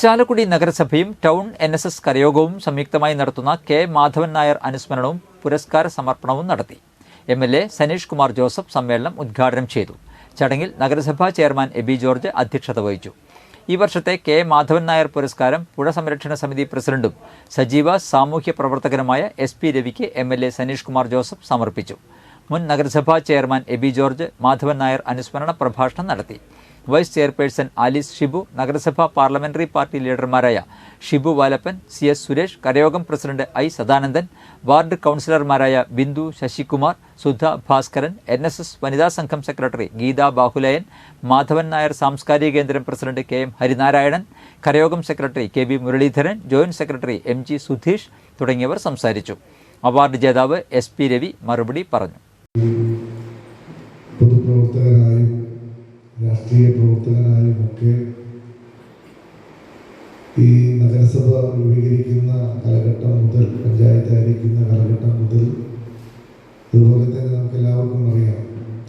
ചാലക്കുടി നഗരസഭയും town N S S കരയോഗവും സംയുക്തമായി നടത്തുന്ന കെ മാധവൻ നായർ അനുസ്മരണവും പുരസ്കാര സമർപ്പണവും നടത്തി. M L A Sanish Kumar Joseph സമ്മേളനം ഉദ്ഘാടനം ചെയ്തു. ചടങ്ങിൽ നഗരസഭാ ചെയർമാൻ എബി ജോർജ് അധ്യക്ഷത വഹിച്ചു. ഈ വർഷത്തെ കെ മാധവൻ നായർ പുരസ്കാരം പുഴ സംരക്ഷണ സമിതി പ്രസിഡന്റും സജീവ സാമൂഹ്യ പ്രവർത്തകനുമായ S P രവിക്ക് M L A Sanish Kumar Joseph സമർപ്പിച്ചു. മുൻ നഗരസഭാ ചെയർമാൻ എബി ജോർജ് മാധവൻ നായർ അനുസ്മരണ പ്രഭാഷണം നടത്തി. വൈസ് ചെയർപേഴ്സൺ ആലിസ് ഷിബു നഗരസഭാ പാർലമെന്ററി പാർട്ടി ലീഡർമാരായ ഷിബു വാലപ്പൻ സി എസ് സുരേഷ് കരയോഗം പ്രസിഡന്റ് ഐ സദാനന്ദൻ വാർഡ് കൗൺസിലർമാരായ Bindu Sasikumar Sudha Bhaskaran N S S വനിതാ സംഘം സെക്രട്ടറി ഗീത ബാഹുലയൻ മാധവൻ നായർ സാംസ്കാരിക കേന്ദ്രം president K M Harinarayanan കരയോഗം secretary K B Muraleedharan joint secretary M G Sudheesh തുടങ്ങിയവർ സംസാരിച്ചു. അവാർഡ് ജേതാവ് എസ് പി രവി മറുപടി പറഞ്ഞു. പൊതുപ്രവർത്തകരായും രാഷ്ട്രീയ പ്രവർത്തകനായും ഒക്കെ ഈ നഗരസഭ രൂപീകരിക്കുന്ന കാലഘട്ടം മുതൽ പഞ്ചായത്ത് ആയിരിക്കുന്ന കാലഘട്ടം മുതൽ അതുപോലെ തന്നെ നമുക്ക് എല്ലാവർക്കും അറിയാം.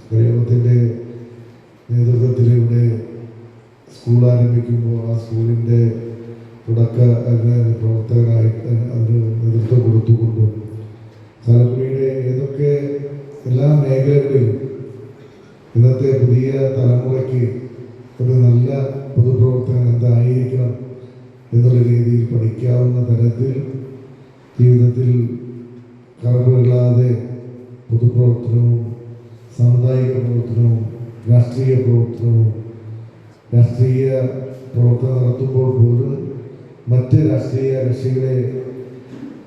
പ്രയോഗത്തിന്റെ നേതൃത്വത്തിൽ ഇവിടെ സ്കൂൾ ആരംഭിക്കുമ്പോൾ ആ സ്കൂളിന്റെ തുടക്ക അതിന് പ്രവർത്തകരായിട്ട് അതിന് നേതൃത്വം കൊടുത്തുകൊണ്ടും എല്ലാ മേഖലകളിലും ഇന്നത്തെ പുതിയ തലമുറയ്ക്ക് ഒരു നല്ല പൊതുപ്രവർത്തനം എന്തായിരിക്കണം എന്നുള്ള രീതിയിൽ പഠിക്കാവുന്ന തരത്തിൽ ജീവിതത്തിൽ കറവുകളില്ലാതെ പൊതുപ്രവർത്തനവും സാമുദായിക പ്രവർത്തനവും രാഷ്ട്രീയ പ്രവർത്തനവും രാഷ്ട്രീയ പ്രവർത്തനം നടത്തുമ്പോൾ പോലും മറ്റ് രാഷ്ട്രീയ കക്ഷികളെ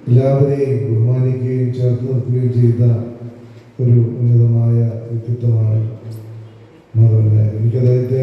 എല്ലാവരെയും ബഹുമാനിക്കുകയും ചേർത്ത് നിർത്തുകയും ചെയ്ത ഒരു ഉന്നതമായ വ്യക്തിത്വമാണ് മാധവൻ നായർ എനിക്ക് അദ്ദേഹത്തെ